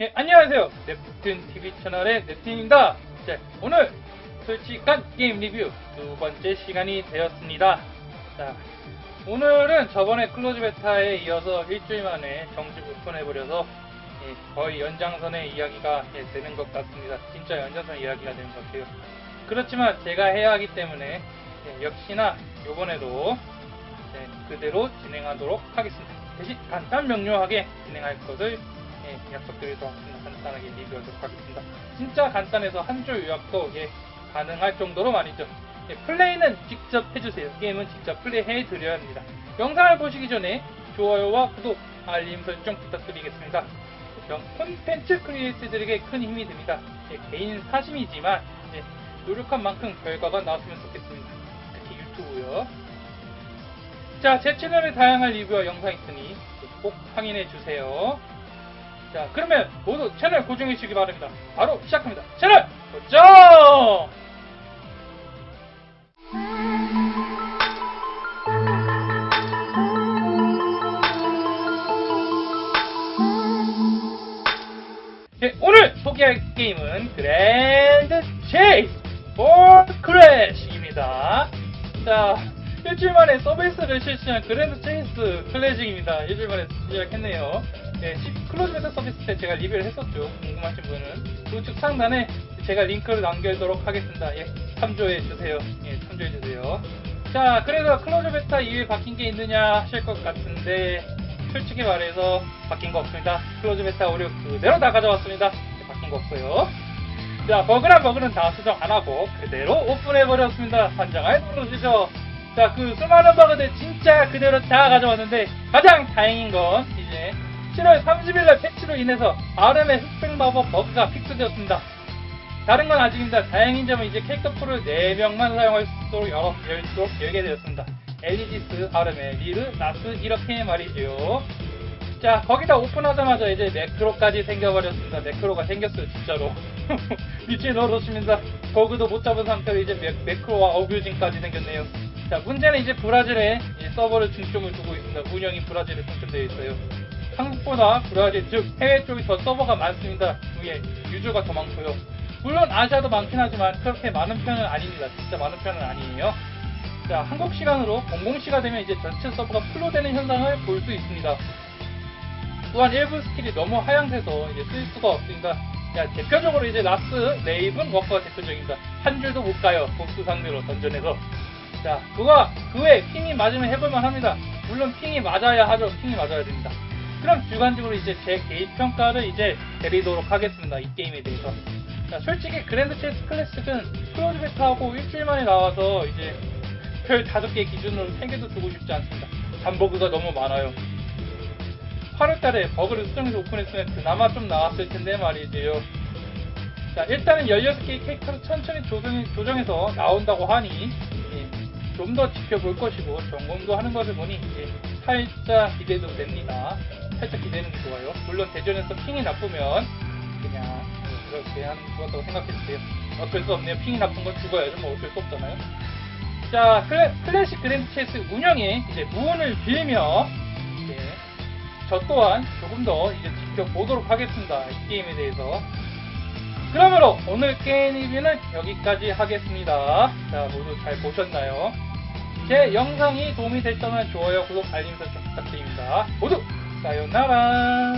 예, 안녕하세요. 넵툰 TV 채널의 넵툰입니다. 자, 오늘 솔직한 게임 리뷰 두 번째 시간이 되었습니다. 자, 오늘은 저번에 클로즈 베타에 이어서 일주일 만에 정식 오픈해버려서 예, 거의 연장선의 이야기가 예, 되는 것 같습니다. 진짜 연장선 이야기가 되는 것 같아요. 그렇지만 제가 해야 하기 때문에 예, 역시나 요번에도 네, 그대로 진행하도록 하겠습니다. 대신 간단 명료하게 진행할 것을 예, 하겠습니다. 간단하게 리뷰하도록 하겠습니다. 진짜 간단해서 한 줄 요약도 예, 가능할 정도로 말이죠. 예, 플레이는 직접 해주세요. 게임은 직접 플레이해 드려야 합니다. 영상을 보시기 전에 좋아요와 구독, 알림 설정 부탁드리겠습니다. 영- 콘텐츠 크리에이터들에게 큰 힘이 됩니다. 예, 개인 사심이지만 예, 노력한 만큼 결과가 나왔으면 좋겠습니다. 특히 유튜브요. 자, 제 채널에 다양한 리뷰와 영상이 있으니 꼭 확인해 주세요. 자, 그러면 모두 채널 고정해 주시기 바랍니다. 바로 시작합니다. 채널 고정! 네, 오늘 소개할 게임은 그랜드 체이스 볼 크래시입니다. 자, 일주일 만에 서비스를 실시한 그랜드 체이스 클래식입니다. 일주일 만에 시작했네요. 네, 시- 클로즈 베타 서비스 때 제가 리뷰를 했었죠. 궁금하신 분은 우측 상단에 제가 링크를 남겨두도록 하겠습니다. 예, 참조해 주세요. 예, 참조해 주세요. 자, 그래서 클로즈 베타 이후에 바뀐 게 있느냐 하실 것 같은데 솔직히 말해서 바뀐 거 없습니다. 클로즈 베타 오류 그대로 다 가져왔습니다. 네, 바뀐 거 없어요. 자, 버그란 버그는 다 수정 안 하고 그대로 오픈해버렸습니다. 판정을 누르시죠. 자, 그 수많은 버그들 진짜 그대로 다 가져왔는데 가장 다행인 건 이제 7월 30일날 패치로 인해서 RM의 흑백 마법 버그가 픽스되었습니다. 다른 건 아직입니다. 다행인 점은 이제 캐릭터 풀을 4명만 사용할 수 있도록 열어, 열도록 열게 되었습니다. 엘리지스, 아르메, 리르, 나스 이렇게 말이죠. 자 거기다 오픈하자마자 이제 매크로까지 생겨버렸습니다. 매크로가 생겼어요 진짜로. 미친 어르십니다. 버그도 못 잡은 상태로 이제 매, 매크로와 어뷰징까지 생겼네요. 자 문제는 이제 브라질에 이 서버를 중점을 두고 있습니다. 운영이 브라질에 중점되어 있어요. 한국보다 브라질 즉 해외 쪽이 더 서버가 많습니다. 위에 유저가 더 많고요. 물론 아시아도 많긴 하지만 그렇게 많은 편은 아닙니다. 진짜 많은 편은 아니에요. 자, 한국 시간으로 00시가 되면 이제 전체 서버가 풀로 되는 현상을 볼 수 있습니다. 또한 일부 스킬이 너무 하향돼서 이제 쓸 수가 없습니다. 자, 대표적으로 이제 라스, 레이븐, 워커가 대표적입니다. 한 줄도 못 가요. 보스 상대로 던전에서. 자, 그거, 그 외에 핑이 맞으면 해볼만 합니다. 물론 핑이 맞아야 하죠. 핑이 맞아야 됩니다. 그럼 주관적으로 이제 제 개인 평가를 이제 드리도록 하겠습니다. 이 게임에 대해서. 자, 솔직히 그랜드 체스 클래식은 클로즈 베타하고 일주일 만에 나와서 이제 별 다섯 개 기준으로 세 개도 주고 싶지 않습니다. 잠버그가 너무 많아요. 8월달에 버그를 수정해서 오픈했으면 그나마 좀 나왔을 텐데 말이지요. 자, 일단은 16개의 캐릭터를 천천히 조정, 조정해서 나온다고 하니, 좀 더 지켜볼 것이고, 점검도 하는 것을 보니, 이제 살짝 기대도 됩니다. 살짝 기대는 게 좋아요. 물론 대전에서 핑이 나쁘면, 그냥, 그렇게 하는 것 같다고 생각해주세요. 어쩔 수 없네요. 핑이 나쁜 건 죽어야죠. 뭐 어쩔 수 없잖아요. 자, 클래, 클래식 그랜드 체스 운영에 이제 무언을 빌며, 이제 저 또한 조금 더 이제 지켜보도록 하겠습니다. 이 게임에 대해서. 그러므로 오늘 게임 리뷰는 여기까지 하겠습니다. 자, 모두 잘 보셨나요? 제 영상이 도움이 됐다면 좋아요, 구독, 알림 설정 부탁드립니다. 모두 사요나라!